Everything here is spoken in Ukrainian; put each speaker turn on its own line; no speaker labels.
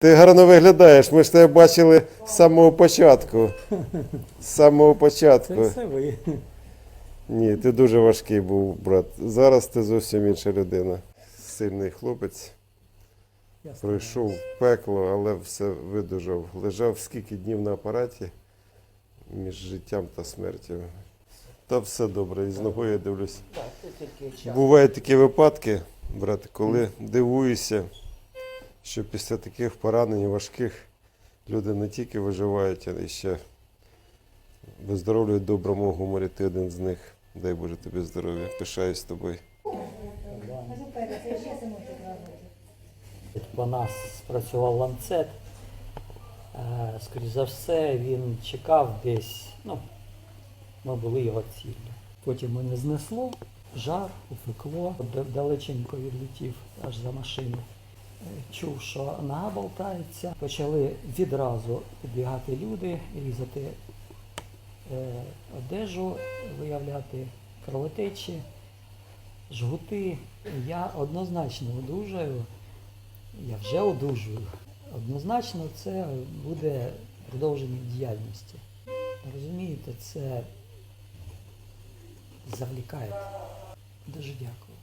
Ти гарно виглядаєш, ми ж тебе бачили з самого початку. З самого початку.
Це все ви.
Ні, ти дуже важкий був, брат. Зараз ти зовсім інша людина. Сильний хлопець. Пройшов пекло, але все видужав. Лежав скільки днів на апараті між життям та смертю. Та все добре, і з ногою я дивлюсь.
Так, це тільки час.
Бувають такі випадки, брат, коли дивуюся, що після таких поранень важких люди не тільки виживають, а й ще виздоровлюють доброму гуморі. Ти один з них. Дай Боже тобі здоров'я. Пишаюсь з тобою.
По нас спрацював ланцет. Е, Скоріше за все, він чекав десь, ну, ми були його ціллю. Потім мене знесло, жар, упекло, далеченько відлетів аж за машину. Чув, що нога болтається. Почали відразу підбігати люди, різати е, одежу, виявляти кровотечі, жгути. Я однозначно одужаю. Я вже одужую. Однозначно це буде продовження діяльності. Розумієте, це завлікає. Дуже дякую.